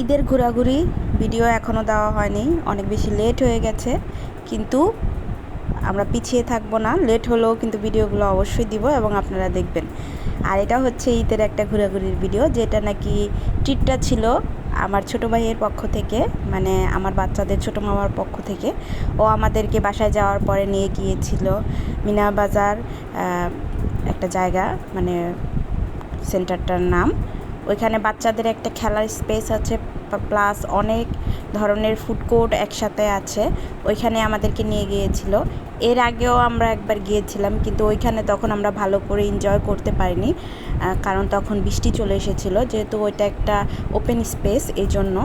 ঈদের ঘোরাঘুরি ভিডিও এখনও দেওয়া হয়নি, অনেক বেশি লেট হয়ে গেছে, কিন্তু আমরা পিছিয়ে থাকব না লেট হলেও কিন্তু ভিডিওগুলো অবশ্যই দিব এবং আপনারা দেখবেন। আর এটা হচ্ছে ঈদের একটা ঘোরাঘুরির ভিডিও, যেটা নাকি ট্রিটটা ছিল আমার ছোটো ভাইয়ের পক্ষ থেকে মানে আমার বাচ্চাদের ছোটো মামার পক্ষ থেকে। ও আমাদেরকে বাসায় যাওয়ার পরে নিয়ে গিয়েছিল মিনা বাজার একটা জায়গা মানে সেন্টারটার নাম। ওইখানে বাচ্চাদের একটা খেলার স্পেস আছে প্লাস অনেক ধরনের ফুড কোর্ট একসাথে আছে। ওইখানে আমাদেরকে নিয়ে গিয়েছিল। এর আগেও আমরা একবার গিয়েছিলাম, কিন্তু ওইখানে তখন আমরা ভালো করে এনজয় করতে পারিনি কারণ তখন বৃষ্টি চলে এসেছিল, যেহেতু ওইটা একটা ওপেন স্পেস এই জন্য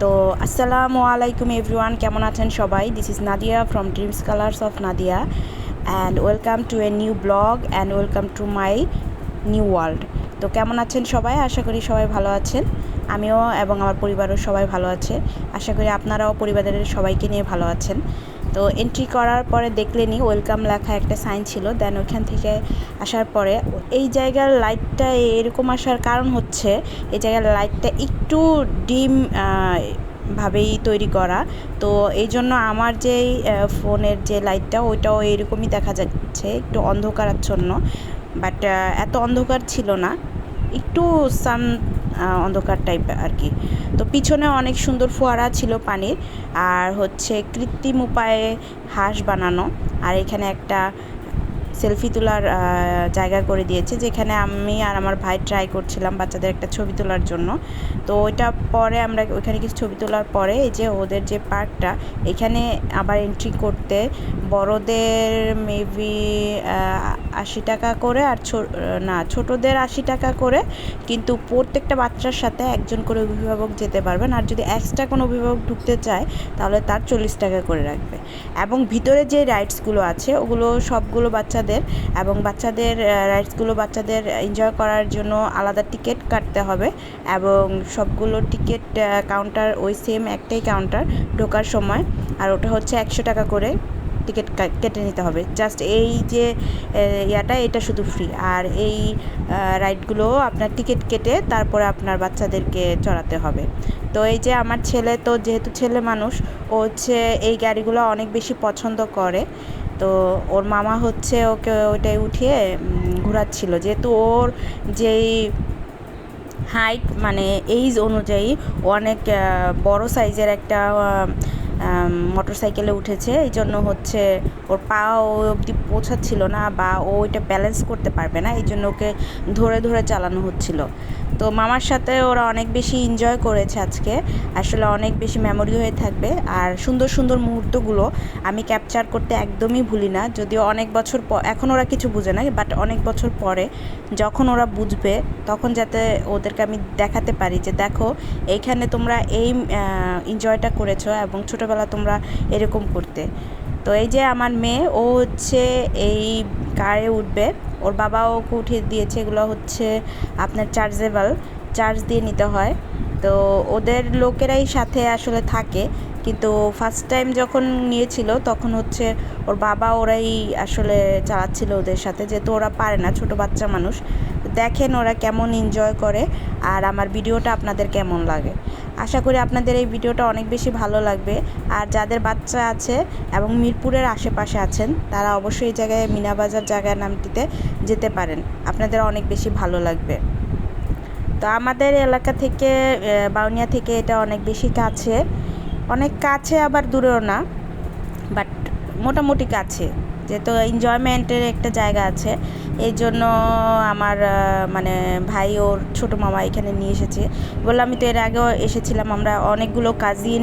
তো আসসালামু আলাইকুম এভরিওয়ান কেমন আছেন সবাই? This is Nadia from dreams colours of Nadia and welcome to a new blog and welcome to my new world তো কেমন আছেন সবাই? আশা করি সবাই ভালো আছেন। আমিও এবং আমার পরিবারও সবাই ভালো আছে। আশা করি আপনারাও পরিবারের সবাইকে নিয়ে ভালো আছেন। তো এন্ট্রি করার পরে দেখলেনি ওয়েলকাম লেখা একটা সাইন ছিল। দেন ওইখান থেকে আসার পরে এই জায়গার লাইটটা এরকম আসার কারণ হচ্ছে এই জায়গার লাইটটা একটু ডিম ভাবেই তৈরি করা। তো এই জন্য আমার যে ফোনের যে লাইটটা ওইটাও এরকমই দেখা যাচ্ছে। একটু অন্ধকারাচ্ছন্ন। বাট এত অন্ধকার ছিল না। একটু সান অন্ধকার টাইপ আর কি। তো পিছনে অনেক সুন্দর ফোয়ারা ছিল পানির, আর হচ্ছে কৃত্রিম উপায়ে হাঁস বানানো, আর এখানে একটা সেলফি তোলার জায়গা করে দিয়েছে, যেখানে আমি আর আমার ভাই ট্রাই করছিলাম বাচ্চাদের একটা ছবি তোলার জন্য। তো ওইটা পরে আমরা ওইখানে কিছু ছবি তোলার পরে এই যে ওদের যে পার্কটা, এখানে আবার এন্ট্রি করতে বড়দের মেবি আশি টাকা করে আর না, ছোটদের আশি টাকা করে, কিন্তু প্রত্যেকটা বাচ্চার সাথে একজন করে অভিভাবক যেতে পারবেন আর যদি এক্সট্রা কোনো অভিভাবক ঢুকতে চায়, তাহলে তার চল্লিশ টাকা করে রাখবে। এবং ভিতরে যে রাইডসগুলো আছে, ওগুলো সবগুলো বাচ্চাদের এবং বাচ্চাদের রাইডসগুলো বাচ্চাদের এনজয় করার জন্য আলাদা টিকিট কাটতে হবে এবং সবগুলো টিকিট কাউন্টার ওই সেম একটাই কাউন্টার ঢোকার সময় আর ওটা হচ্ছে একশো টাকা করে টিকিট কেটে নিতে হবে। জাস্ট এই যে ইয়াটা, এটা শুধু ফ্রি আর এই রাইডগুলো আপনার টিকিট কেটে তারপরে আপনার বাচ্চাদেরকে চড়াতে হবে। তো এই যে আমার ছেলে, তো যেহেতু ছেলে মানুষ, ও হচ্ছে এই গাড়িগুলো অনেক বেশি পছন্দ করে তো ওর মামা হচ্ছে ওকে ওইটাই উঠিয়ে ঘুরাচ্ছিল। যেহেতু ওর যেই হাইট মানে এইজ অনুযায়ী অনেক বড় সাইজের একটা মোটর সাইকেলে উঠেছে। এই জন্য হচ্ছে ওর পা ওই অবধি পৌঁছাচ্ছিল না বা ও ওইটা ব্যালেন্স করতে পারবে না। এই জন্য ওকে ধরে ধরে চালানো হচ্ছিল। তো মামার সাথে ওরা অনেক বেশি এনজয় করেছে আজকে। আসলে অনেক বেশি মেমোরি হয়ে থাকবে। আর সুন্দর সুন্দর মুহূর্তগুলো আমি ক্যাপচার করতে একদমই ভুলি না। যদিও অনেক বছর এখন ওরা কিছু বুঝে না বাট অনেক বছর পরে যখন ওরা বুঝবে, তখন যাতে ওদেরকে আমি দেখাতে পারি যে, দেখো, এইখানে তোমরা এই এনজয়টা করেছ এবং ছোটোবেলা তোমরা এরকম করতে। তো এই যে আমার মেয়ে, ও হচ্ছে এই কারে উঠবে। ওর বাবা ওকে উঠিয়ে দিয়েছে, এগুলো হচ্ছে আপনার চার্জেবল। চার্জ দিয়ে নিতে হয়। তো ওদের লোকেরাই সাথে আসলে থাকে। কিন্তু ফার্স্ট টাইম যখন নিয়েছিল, তখন হচ্ছে ওর বাবা ওরাই আসলে চালাচ্ছিল ওদের সাথে। যেহেতু ওরা পারে না, ছোট বাচ্চা মানুষ। দেখেন ওরা কেমন এনজয় করে আর আমার ভিডিওটা আপনাদের কেমন লাগে। আশা করি আপনাদের এই ভিডিওটা অনেক বেশি ভালো লাগবে। আর যাদের বাচ্চা আছে এবং মিরপুরের আশেপাশে আছেন, তারা অবশ্যই এই জায়গায় মিনাবাজার জায়গার নামটিতে যেতে পারেন। আপনাদের অনেক বেশি ভালো লাগবে। তো আমাদের এলাকা থেকে বাউনিয়া থেকে এটা অনেক বেশি কাছে। অনেক কাছে আবার দূরেও না, বাট মোটামুটি কাছে। যেহেতু এনজয়মেন্টের একটা জায়গা আছে। এই জন্য আমার মানে ভাই ওর ছোটো মামা এখানে নিয়ে এসেছে। বললাম, আমি তো এর আগেও এসেছিলাম। আমরা অনেকগুলো কাজিন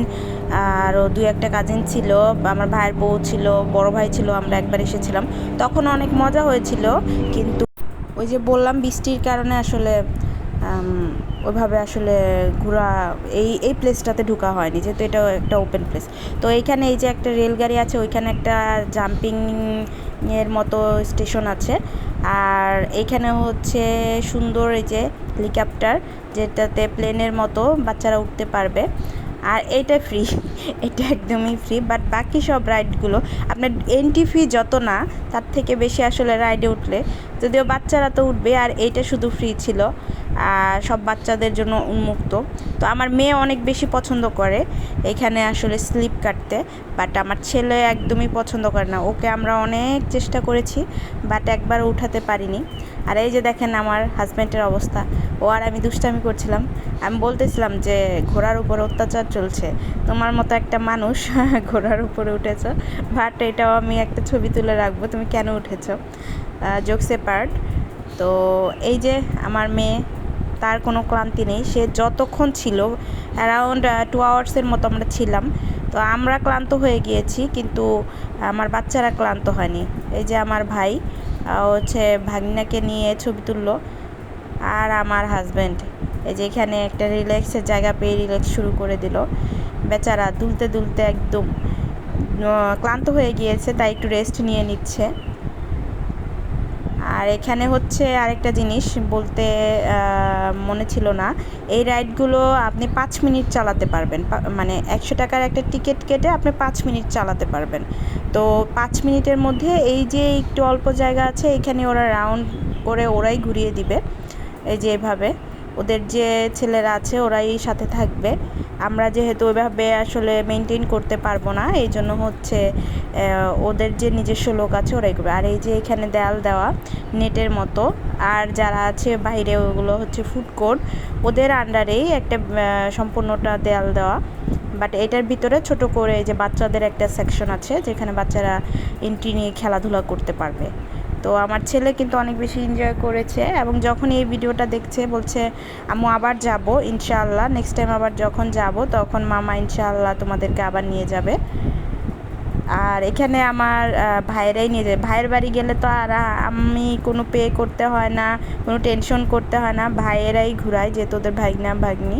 আরও দু একটা কাজিন ছিল। আমার ভাইয়ের বউ ছিল, বড় ভাই ছিল, আমরা একবার এসেছিলাম। তখন অনেক মজা হয়েছিল, কিন্তু ওই যে বললাম বৃষ্টির কারণে আসলে ওইভাবে আসলে ঘোরা, এই এই প্লেসটাতে ঢোকা হয়নি, যেহেতু এটা একটা ওপেন প্লেস তো এইখানে এই যে একটা রেলগাড়ি আছে, ওইখানে একটা জাম্পিং এর মতো স্টেশন আছে। আর এইখানে হচ্ছে সুন্দর এই যে হেলিকপ্টার যেটাতে প্লেনের মতো বাচ্চারা উঠতে পারবে। আর এটা ফ্রি এটা একদমই ফ্রি বাট বাকি সব রাইডগুলো আপনার এন্ট্রি ফি যত না, তার থেকে বেশি আসলে রাইডে উঠলে। যদিও বাচ্চারা তো উঠবে, আর এইটা শুধু ফ্রি ছিল। সব বাচ্চাদের জন্য উন্মুক্ত। তো আমার মেয়ে অনেক বেশি পছন্দ করে। এখানে আসলে স্লিপ কাটতে বাট আমার ছেলে একদমই পছন্দ করে না। ওকে আমরা অনেক চেষ্টা করেছি বাট একবার উঠাতে পারিনি। আর এই যে দেখেন আমার হাজব্যান্ডের অবস্থা, ও আর আমি দুষ্টামি করছিলাম। আমি বলতেছিলাম যে, ঘোড়ার উপর অত্যাচার চলছে। তোমার মতো একটা মানুষ ঘোড়ার উপরে উঠেছ। বাট এটাও আমি একটা ছবি তুলে রাখব। তুমি কেন উঠেছো? জোকসে পার্ট তো এই যে আমার মেয়ে তার কোনো ক্লান্তি নেই। সে যতক্ষণ ছিল অ্যারাউন্ড টু আওয়ার্সের মতো আমরা ছিলাম। তো আমরা ক্লান্ত হয়ে গিয়েছি, কিন্তু আমার বাচ্চারা ক্লান্ত হয়নি। এই যে আমার ভাই হচ্ছে ভাগিনাকে নিয়ে ছবি তুললো, আর আমার হাজব্যান্ড এই যে এখানে একটা রিল্যাক্সের জায়গা পেয়ে রিল্যাক্স শুরু করে দিল। বেচারা দুলতে দুলতে একদম ক্লান্ত হয়ে গিয়েছে, তাই একটু রেস্ট নিয়ে নিচ্ছে। আর এখানে হচ্ছে আরেকটা জিনিস বলতে মনে ছিল না। এই রাইডগুলো আপনি পাঁচ মিনিট চালাতে পারবেন। মানে একশো টাকার একটা টিকিট কেটে আপনি পাঁচ মিনিট চালাতে পারবেন। তো পাঁচ মিনিটের মধ্যে এই যে একটু অল্প জায়গা আছে, এখানে ওরা রাউন্ড করে ওরাই ঘুরিয়ে দিবে। এই যে এভাবে। ওদের যে ছেলেরা আছে ওরাই সাথে থাকবে। আমরা যেহেতু ওইভাবে আসলে মেনটেন করতে পারব না, এই জন্য হচ্ছে ওদের যে নিজস্ব লোক আছে ওরাই করবে। আর এই যে এখানে দেয়াল দেওয়া, নেটের মতো, আর যারা আছে বাইরে ওগুলো হচ্ছে ফুড কোর্ট ওদের আন্ডারেই একটা সম্পূর্ণটা দেয়াল দেওয়া। বাট এটার ভিতরে ছোট করে যে বাচ্চাদের একটা সেকশন আছে, যেখানে বাচ্চারা এন্ট্রি নিয়ে খেলাধুলা করতে পারবে। তো আমার ছেলে কিন্তু অনেক বেশি এনজয় করেছে এবং যখন এই ভিডিওটা দেখছে বলছে আমি আবার যাব, ইনশাআল্লাহ নেক্সট টাইম আবার যখন যাব, তখন মামা ইনশাআল্লাহ তোমাদেরকে আবার নিয়ে যাবে। আর এখানে আমার ভাইয়েরাই নিয়ে যায়। ভাইয়ের বাড়ি গেলে তো আর আমি কোনো পে করতে হয় না, কোনো টেনশন করতে হয় না। ভাইয়েরাই ঘুরায়, যেহেতু ওদের ভাগনা ভাগ্নি,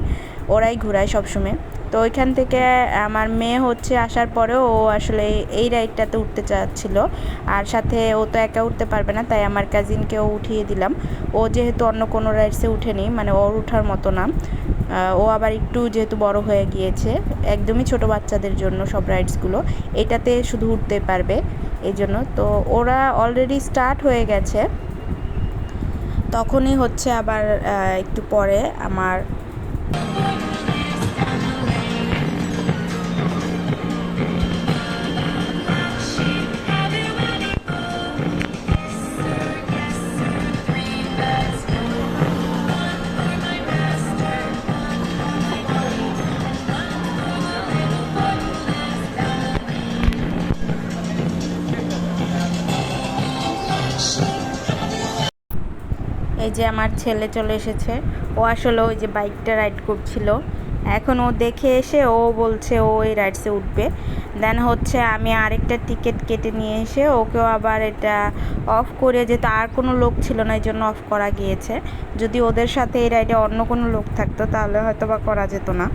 ওরাই ঘুরায় সবসময়। তো ওইখান থেকে আমার মেয়ে হচ্ছে আসার পরেও ও আসলে এই রাইডটাতে উঠতে চাচ্ছিল। আর সাথে ও তো একা উঠতে পারবে না, তাই আমার কাজিনকেও উঠিয়ে দিলাম। ও যেহেতু অন্য কোনো রাইডসে উঠেনি মানে ওর উঠার মতো না। ও আবার একটু যেহেতু বড় হয়ে গিয়েছে, একদমই ছোট বাচ্চাদের জন্য সব রাইডসগুলো এটাতে শুধু উঠতে পারবে, এই জন্য। তো ওরা অলরেডি স্টার্ট হয়ে গেছে। তখনই হচ্ছে আবার একটু পরে আমার যে আমার ছেলে চলে এসেছে। ও আসলে ওই যে বাইকটা রাইড করছিল। এখন ও দেখে এসে ও বলছে ও এই রাইডসে উঠবে। দেন হচ্ছে আমি আরেকটা টিকিট কেটে নিয়ে এসে ওকেও আবার এটা অফ করে যেহেতু আর কোনো লোক ছিল না, এই জন্য অফ করা গিয়েছে। যদি ওদের সাথে এই রাইডে অন্য কোনো লোক থাকতো, তাহলে হয়তো বা করা যেত না।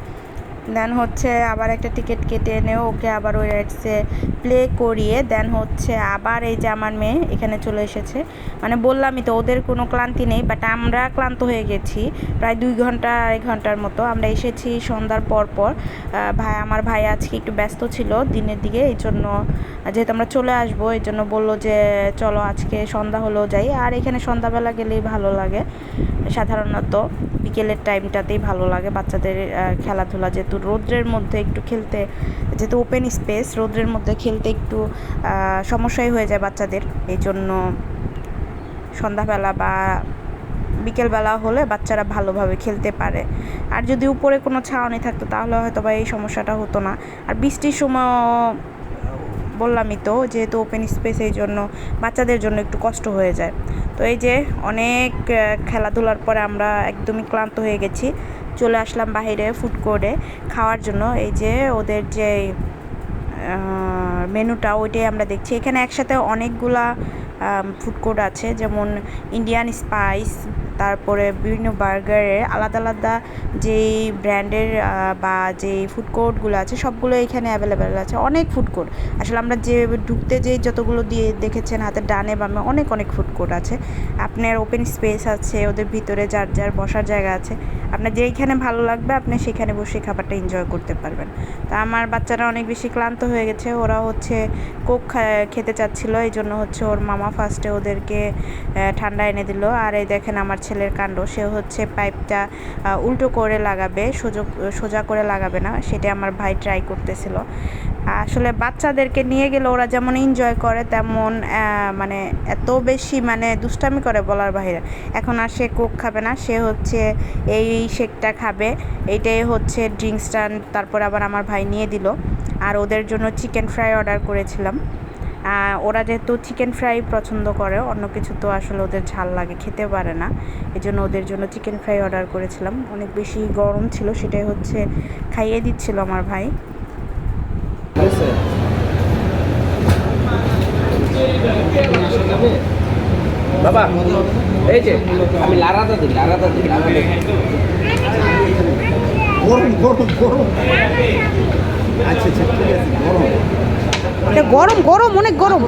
দেন হচ্ছে আবার একটা টিকিট কেটে এনে ওকে আবার ওই রাইডসে প্লে করিয়ে দেন হচ্ছে আবার এই যে আমার মেয়ে এখানে চলে এসেছে। মানে বললামই তো, ওদের কোনো ক্লান্তি নেই বাট আমরা ক্লান্ত হয়ে গেছি। প্রায় দুই ঘণ্টা, আড়াই ঘণ্টার মতো আমরা এসেছি সন্ধ্যার পর পর। ভাই, আমার ভাই আজকে একটু ব্যস্ত ছিল দিনের দিকে, এই জন্য যেহেতু আমরা চলে আসব, এই জন্য বলল যে, চলো আজকে সন্ধ্যা হলেও যাই। আর এখানে সন্ধ্যাবেলা গেলেই ভালো লাগে। সাধারণত বিকেলের টাইমটাতেই ভালো লাগে বাচ্চাদের খেলাধুলা যেহেতু রৌদ্রের মধ্যে একটু খেলতে, যেহেতু ওপেন স্পেস রৌদ্রের মধ্যে খেলতে একটু সমস্যাই হয়ে যায় বাচ্চাদের। এই জন্য সন্ধ্যাবেলা বা বিকেলবেলা হলে বাচ্চারা ভালোভাবে খেলতে পারে। আর যদি উপরে কোনো ছাউনি থাকতো, তাহলে হয়তো বা এই সমস্যাটা হতো না। আর বৃষ্টির সময় বললামই তো, যেহেতু ওপেন স্পেস এই জন্য বাচ্চাদের জন্য একটু কষ্ট হয়ে যায়। তো এই যে অনেক খেলাধুলার পরে আমরা একদমই ক্লান্ত হয়ে গেছি। চলে আসলাম বাহিরে ফুড কোর্টে খাওয়ার জন্য। এই যে ওদের যে মেনুটা ওইটাই আমরা দেখছি। এখানে একসাথে অনেকগুলা ফুড কোর্ট আছে, যেমন ইন্ডিয়ান স্পাইস তারপরে বিভিন্ন বার্গারের আলাদা আলাদা যেই ব্র্যান্ডের বা যেই ফুড কোর্টগুলো আছে, সবগুলো এখানে অ্যাভেলেবেল আছে। অনেক ফুড কোর্ট আসলে আমরা যে ঢুকতে যেই যতগুলো দিয়ে দেখেছেন হাতের ডানে বামে অনেক অনেক ফুড কোর্ট আছে। আপনার ওপেন স্পেস আছে, ওদের ভিতরে যার যার বসার জায়গা আছে। আপনার যেইখানে ভালো লাগবে, আপনি সেখানে বসে খাবারটা এনজয় করতে পারবেন। তা আমার বাচ্চারা অনেক বেশি ক্লান্ত হয়ে গেছে। ওরা হচ্ছে কোক খেতে চাচ্ছিলো। এই জন্য হচ্ছে ওর মামা ফার্স্টে ওদেরকে ঠান্ডা এনে দিল। আর এই দেখেন আমার ছেলের কাণ্ড সে হচ্ছে পাইপটা উল্টো করে লাগাবে সোজা সোজা করে লাগাবে না, সেটা আমার ভাই ট্রাই করতেছিল। আসলে বাচ্চাদেরকে নিয়ে গেলে ওরা যেমন এনজয় করে, তেমন মানে এত বেশি মানে দুষ্টামি করে বলার বাইরে। এখন আর সে কোক খাবে না, সে হচ্ছে এই শেকটা খাবে এইটাই হচ্ছে ড্রিঙ্কসটা তারপর আবার আমার ভাই নিয়ে দিল। আর ওদের জন্য চিকেন ফ্রাই অর্ডার করেছিলাম। ওরা যেহেতু চিকেন ফ্রাই পছন্দ করে অন্য কিছু তো আসলে ওদের ঝাল লাগে খেতে পারে না। এই জন্য ওদের জন্য চিকেন ফ্রাই অর্ডার করেছিলাম। অনেক বেশি গরম ছিল সেটাই হচ্ছে খাইয়ে দিচ্ছিল আমার ভাই। বাবা এই যে আমি লারাদা দিই লারাদা দিই। গরম গরম গরম। আচ্ছা আচ্ছা ঠিক আছে গরম। গরম গরম অনেক গরম।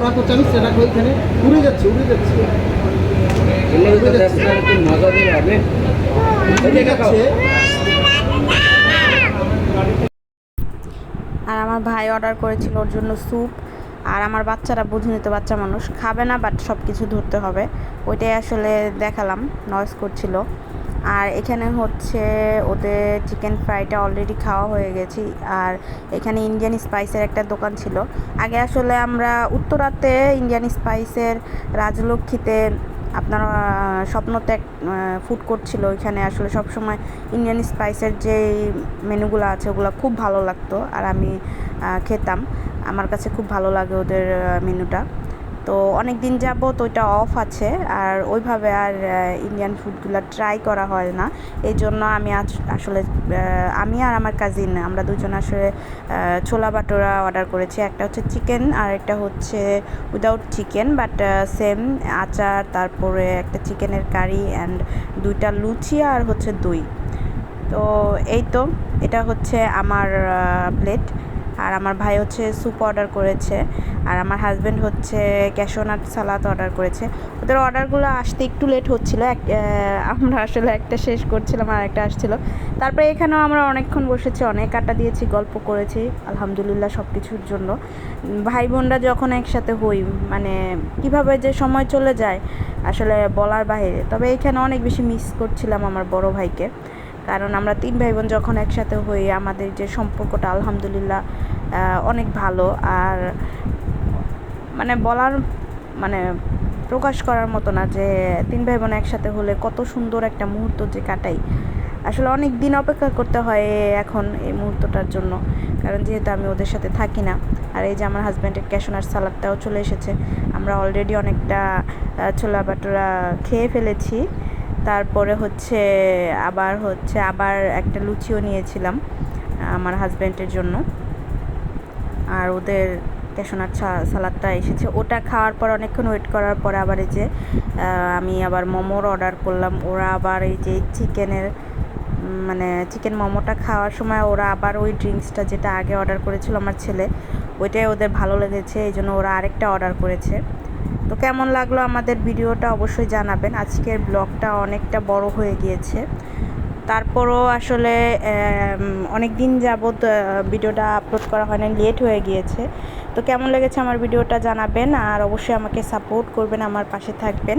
উড়ে যাচ্ছে উড়ে যাচ্ছে। আর আমার ভাই অর্ডার করেছিল ওর জন্য স্যুপ আর আমার বাচ্চারা বুঝে তো বাচ্চা মানুষ। খাবে না বাট সব কিছু ধরতে হবে। ওইটাই আসলে দেখালাম নয়েস করছিল। আর এখানে হচ্ছে ওদের চিকেন ফ্রাইটা অলরেডি খাওয়া হয়ে গেছি। আর এখানে ইন্ডিয়ান স্পাইসের একটা দোকান ছিল। আগে আসলে আমরা উত্তরাতে ইন্ডিয়ান স্পাইসের রাজলক্ষ্মীতে আপনার আহ, স্বপ্নতে ফুড কোর্ট ছিল। ওইখানে আসলে সব সময় ইন্ডিয়ান স্পাইসের যে মেনুগুলো আছে ওগুলো খুব ভালো লাগতো। আর আমি খেতাম। আমার কাছে খুব ভালো লাগে ওদের মেনুটা তো অনেক দিন যাবত ওইটা অফ আছে, আর ওইভাবে আর ইন্ডিয়ান ফুডগুলো ট্রাই করা হয় না। এই জন্য আমি আসলে আমি আর আমার কাজিন আমরা দুজন আসলে ছোলা বাটোরা অর্ডার করেছি। একটা হচ্ছে চিকেন আর একটা হচ্ছে উইদাউট চিকেন বাট সেম আচার, তারপরে একটা চিকেনের কারি অ্যান্ড দুইটা লুচি আর হচ্ছে দই। তো এই তো, এটা হচ্ছে আমার প্লেট আর আমার ভাই হচ্ছে স্যুপ অর্ডার করেছে, আর আমার হাজব্যান্ড হচ্ছে ক্যাশোনাট সালাদ অর্ডার করেছে। ওদের অর্ডারগুলো আসতে একটু লেট হচ্ছিল, এক আমরা আসলে একটা শেষ করছিলাম আর একটা আসছিল। তারপরে এখানেও আমরা অনেকক্ষণ বসেছি, অনেক আড্ডা দিয়েছি, গল্প করেছি, আলহামদুলিল্লাহ সব কিছুর জন্য। ভাই বোনরা যখন একসাথে হই মানে কীভাবে যে সময় চলে যায়, আসলে বলার বাইরে। তবে এখানে অনেক বেশি মিস করছিলাম আমার বড় ভাইকে। কারণ আমরা তিন ভাই বোন যখন একসাথে হই, আমাদের যে সম্পর্কটা আলহামদুলিল্লাহ অনেক ভালো। আর মানে বলার মানে প্রকাশ করার মতো না যে তিন ভাই বোন একসাথে হলে কত সুন্দর একটা মুহূর্ত যে কাটাই। আসলে অনেক দিন অপেক্ষা করতে হয় এখন এই মুহূর্তটার জন্য। কারণ যেহেতু আমি ওদের সাথে থাকি না, আর এই যে আমার হাজব্যান্ডের ক্যাশনার সালাদটাও চলে এসেছে, আমরা অলরেডি অনেকটা ছোলা বাটোরা খেয়ে ফেলেছি। তারপরে হচ্ছে আবার হচ্ছে আবার একটা লুচিও নিয়েছিলাম, আমার হাজব্যান্ডের জন্য। আর ওদের ক্যাশনার সালাদটা এসেছে। ওটা খাওয়ার পর, অনেকক্ষণ ওয়েট করার পর আবার এই যে আমি আবার মোমোর অর্ডার করলাম। ওরা আবার এই যে চিকেনের মানে চিকেন মোমোটা খাওয়ার সময় ওরা আবার ওই ড্রিঙ্কসটা যেটা আগে অর্ডার করেছিল আমার ছেলে, ওইটাই ওদের ভালো লেগেছে। এই জন্য ওরা আরেকটা অর্ডার করেছে। তো কেমন লাগল আমাদের ভিডিওটা অবশ্যই জানাবেন। আজকের ব্লগটা অনেকটা বড় হয়ে গিয়েছে। তারপরও আসলে অনেক দিন যাবৎ ভিডিওটা আপলোড করা হয় না লেট হয়ে গিয়েছে। তো কেমন লেগেছে আমার ভিডিওটা জানাবেন আর অবশ্যই আমাকে সাপোর্ট করবেন, আমার পাশে থাকবেন।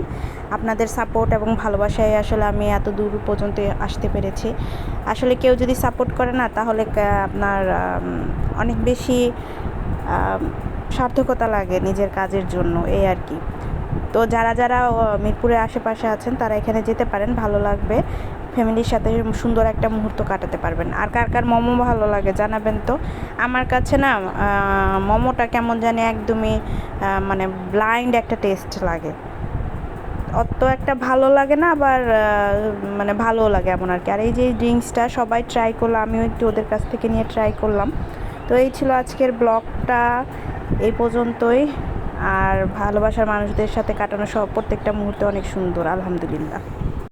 আপনাদের সাপোর্ট এবং ভালোবাসায় আসলে আমি এত দূর পর্যন্ত আসতে পেরেছি। আসলে কেউ যদি সাপোর্ট করে না, তাহলে আপনার অনেক বেশি সার্থকতা লাগে নিজের কাজের জন্য, এই আর কি। তো যারা যারা মিরপুরের আশেপাশে আছেন, তারা এখানে যেতে পারেন, ভালো লাগবে। ফ্যামিলির সাথে সুন্দর একটা মুহূর্ত কাটাতে পারবেন। আর কার কার মোমো ভালো লাগে জানাবেন তো। আমার কাছে না মোমোটা কেমন জানি একদমই মানে ব্লাইন্ড একটা টেস্ট লাগে। অত একটা ভালো লাগে না, আবার মানে ভালো লাগে এমন আর কি। আর এই যে ড্রিঙ্কসটা সবাই ট্রাই করল, আমিও একটু ওদের কাছ থেকে নিয়ে ট্রাই করলাম। তো এই ছিল আজকের ব্লগটা, এই পর্যন্তই। আর ভালোবাসার মানুষদের সাথে কাটানো সব প্রত্যেকটা মুহূর্তে অনেক সুন্দর, আলহামদুলিল্লাহ।